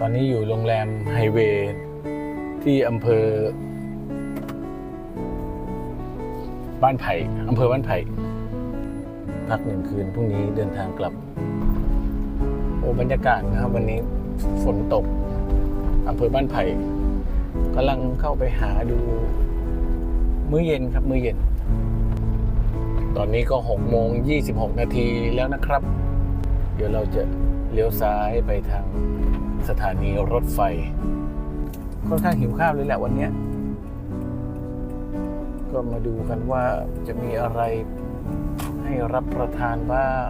ตอนนี้อยู่โรงแรมไฮเวย์ที่อำเภอ บ้านไผ่อำเภอบ้านไผ่พักหนึ่งคืนพรุ่งนี้เดินทางกลับ โอ้บรรยากาศนะครับ วันนี้ฝนตกอำเภอบ้านไผ่กำลังเข้าไปหาดู มื้อเย็นครับมื้อเย็น ตอนนี้ก็6โมง26นาทีแล้วนะครับ เดี๋ยวเราจะเลี้ยวซ้ายไปทาง สถานีรถไฟ ค่อนข้างหิวข้าวเลยแหละวันนี้ ก็มาดูกันว่าจะมีอะไรให้รับประทานบ้าง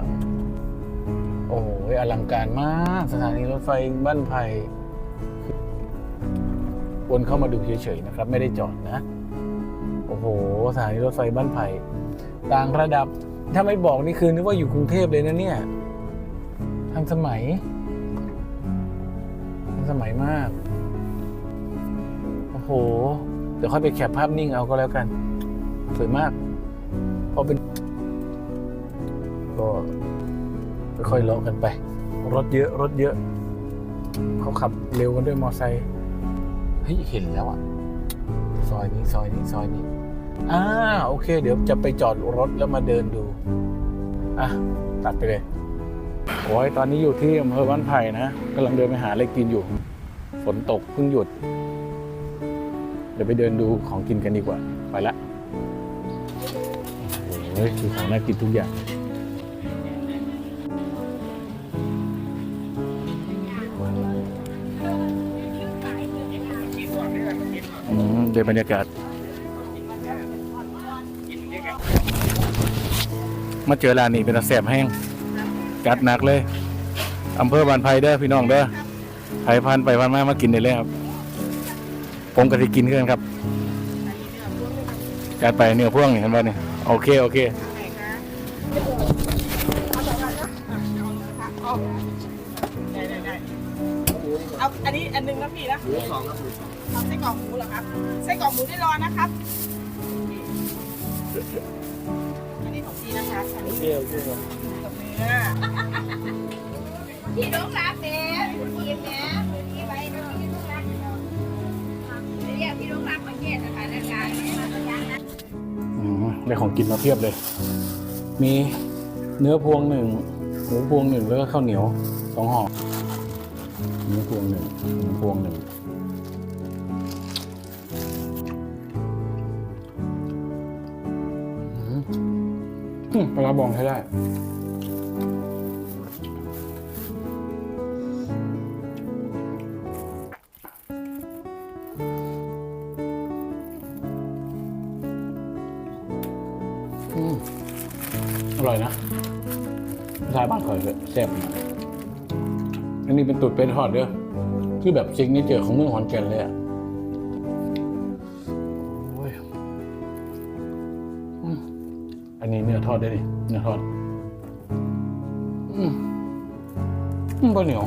โอ้โหอลังการมาก สถานีรถไฟบ้านไผ่วนเข้ามาดูเฉยๆนะครับ ไม่ได้จอดนะ โอ้โห สถานีรถไฟบ้านไผ่ต่างระดับ ถ้าไม่บอกนี่คือนึกว่าอยู่กรุงเทพเลยนะเนี่ย ทันสมัย สมัยมาก โอ้โห เดี๋ยวค่อยไปแคปภาพนิ่งเอาก็แล้วกัน สวยมากเพราะเป็น ก็ค่อยๆเลาะกันไป รถเยอะ รถเยอะ เขาขับเร็วกันด้วยมอไซค์เฮ้ย เห็นแล้วอะซอยนี้ ซอยนี้ ซอยนี้อ่าโอเค เดี๋ยวจะไปจอดรถแล้วมาเดินดู อะ ตัดไปเลย โอ้ยตอนนี้อยู่ที่อำเภอบ้านไผ่นะกำลังเดินไปหาอะไรกินอยู่ ฝนตกเพิ่งหยุด เดี๋ยวไปเดินดูของกินกันดีกว่า ไปละโอ้ยคือของน่ากินทุกอย่างอืมเดินบรรยากาศ มาเจอร้านนี้เป็นตาแสบแห้ง กัดหนักเลยอำเภอบานไผ่เด้อพี่น้องเด้อไผ่พันไปพันมามากินได้เลยครับ ผมก็สิกินเพื่อนครับกัดไปเนื้อพ่วงนี่เห็นป่ะเนี่ยโอเคโอเคได้ได้ได้เอาอันนี้อันหนึงนะพี่นะหมูสองครับเอาไส้กรอกหมูเหรอครับไส้กรอกหมูได้รอนะครับอันนี้ของพี่นะคะอันนี้โอเคโอเคครับกับเนื้อ พี่น้องรักแม่พี่แม่พี่ไว้นะพี่น้องรักเรียกพี่น้องรักมาแก้สถานการณ์เนี่ยมาสัญญาณนะอืมได้ของกินมาเพียบเลย มีเนื้อพวงหนึ่งหมูพวงหนึ่งแล้วก็ข้าวเหนียวสองห่อเนื้อพวงหนึ่งหมูพวงหนึ่งมอืมปลาร้าบองใช้ได้ อร่อยนะชายบ้านข่อยเลยแซ่บอันนี้เป็นตูดเป็ดทอดเด้อคือแบบซิงนี่เจอของเมืองขอนแก่นเลยอะอันนี้เนื้อทอดได้ดิเนื้อทอด อืมอืมบะเหนียว